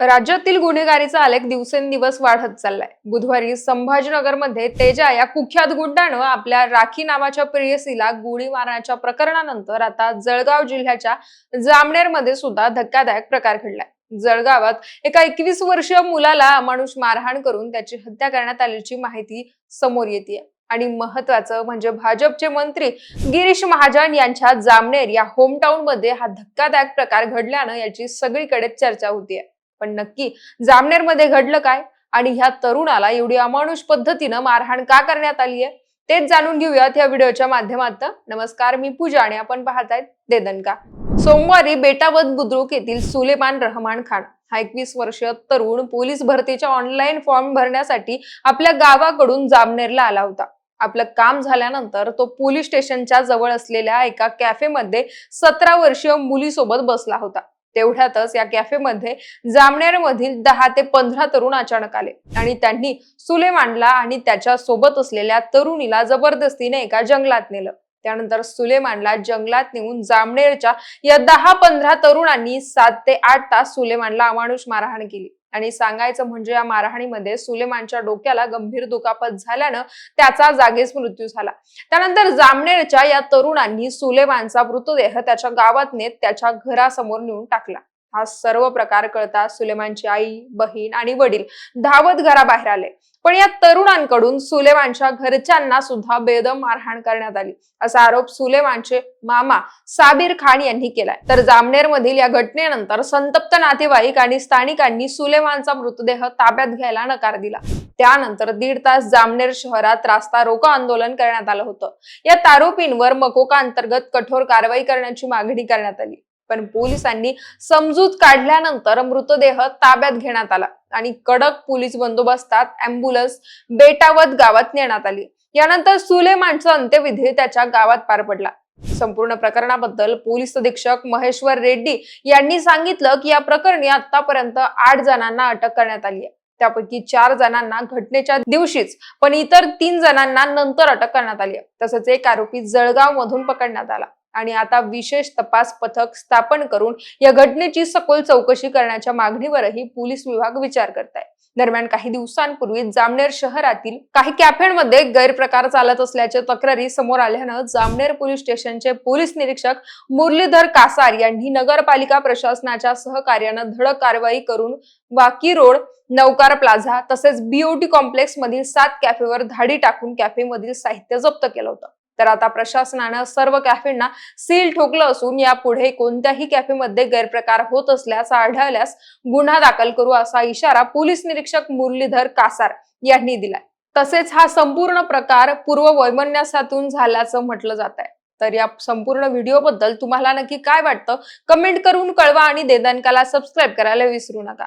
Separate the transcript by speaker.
Speaker 1: राज्यातील गुन्हेगारीचा आलेख दिवसेंदिवस वाढत चाललाय. बुधवारी संभाजीनगरमध्ये तेजा या कुख्यात गुंडानं आपल्या राखी नावाच्या प्रेयसीला गोळी मारण्याच्या प्रकरणानंतर आता जळगाव जिल्ह्याच्या जामनेरमध्ये सुद्धा धक्कादायक प्रकार घडलाय. जळगावात एका एकवीस वर्षीय मुलाला अमानुष मारहाण करून त्याची हत्या करण्यात आल्याची माहिती समोर येते आणि महत्वाचं म्हणजे भाजपचे मंत्री गिरीश महाजन यांच्या जामनेर या होमटाऊन मध्ये हा धक्कादायक प्रकार घडल्यानं याची सगळीकडे चर्चा होतीये. पण नक्की जामनेरमध्ये घडलं काय? आणि ह्या तरुणाला एवढी अमानुष पद्धतीनं मारहाण का करण्यात आली आहे? तेच जाणून घेऊयात या व्हिडिओच्या माध्यमातून नमस्कार मी पूजा आणि आपण पाहतायत देदनका सोमवारी बेटावत बुद्रुक येथील सुलेमान रहमान खान हा एकवीस वर्षीय तरुण पोलीस भरतीच्या ऑनलाईन फॉर्म भरण्यासाठी आपल्या गावाकडून जामनेरला आला होता. आपलं काम झाल्यानंतर तो पोलीस स्टेशनच्या जवळ असलेल्या एका कॅफेमध्ये सतरा वर्षीय मुलीसोबत बसला होता. तेवढ्यातच या कॅफेमध्ये जामनेर मधील दहा ते पंधरा तरुण अचानक आले. आणि त्यांनी सुलेमानला आणि त्याच्या सोबत असलेल्या तरुणीला जबरदस्तीने एका जंगलात नेलं. त्यानंतर सुलेमानला जंगलात नेऊन जामनेरच्या या दहा पंधरा तरुणांनी सात ते आठ तास सुलेमानला अमानुष मारहाण केली. आणि सांगायचं म्हणजे या मारहाणीमध्ये सुलेमानच्या डोक्याला गंभीर दुखापत झाल्यानं त्याचा जागीच मृत्यू झाला. त्यानंतर जामनेरच्या या तरुणांनी सुलेमानचा मृतदेह त्याच्या गावात नेत त्याच्या घरासमोर नेऊन टाकला. हा सर्व प्रकार कळता सुलेमानची आई बहीण आणि वडील धावत घराबाहेर आले. पण या तरुणांकडून सुलेमानच्या घरच्यांना सुद्धा बेदम मारहाण करण्यात आली. असा आरोप सुलेमानचे मामा साबीर खान यांनी केलाय. तर जामनेर मधील या घटनेनंतर संतप्त नातेवाईक आणि स्थानिकांनी सुलेमानचा मृतदेह ताब्यात घ्यायला नकार दिला. त्यानंतर दीड तास जामनेर शहरात रास्ता रोको आंदोलन करण्यात आलं होतं. या आरोपींवर मकोका अंतर्गत कठोर कारवाई करण्याची मागणी करण्यात आली. पण पोलिसांनी समजूत काढल्यानंतर मृतदेह ताब्यात घेण्यात आला आणि कडक पोलीस बंदोबस्तात अँब्युलन्स बेटावत गावात नेण्यात आली. यानंतर सुलेमानचा अंत्यविधी त्याच्या गावात पार पडला. संपूर्ण प्रकरणाबद्दल पोलीस अधीक्षक महेश्वर रेड्डी यांनी सांगितलं की या प्रकरणी आतापर्यंत आठ जणांना अटक करण्यात आली आहे. त्यापैकी चार जणांना घटनेच्या दिवशीच पण इतर तीन जणांना नंतर अटक करण्यात आली आहे. तसंच एक आरोपी जळगाव मधून पकडण्यात आला. आणि आता विशेष तपास पथक स्थापन करून या घटनेची सखोल चौकशी करण्याच्या मागणीवरही पोलीस विभाग विचार करत आहे दरम्यान काही दिवसांपूर्वी जामनेर शहरातील काही कॅफेमध्ये गैरप्रकार चालत असल्याच्या तक्रारी समोर आल्यानं जामनेर पोलीस स्टेशनचे पोलीस निरीक्षक मुरलीधर कासार यांनी नगरपालिका प्रशासनाच्या सहकार्यानं धडक कारवाई करून वाकी रोड नौकार प्लाझा तसेच बीओटी कॉम्प्लेक्स मधील सात कॅफेवर धाडी टाकून कॅफेमधील साहित्य जप्त केलं होतं. तर आता प्रशासनानं सर्व कॅफेंना सील ठोकलं असून यापुढे कोणत्याही कॅफेमध्ये गैरप्रकार होत असल्यास आढळल्यास गुन्हा दाखल करू असा इशारा पोलीस निरीक्षक मुरलीधर कासार यांनी दिलाय. तसेच हा संपूर्ण प्रकार पूर्व वैमन्यासातून झाल्याचं म्हटलं जात आहे तर या संपूर्ण व्हिडिओ बद्दल तुम्हाला नक्की काय वाटतं? कमेंट करून कळवा आणि देदानकाला सबस्क्राईब करायला विसरू नका.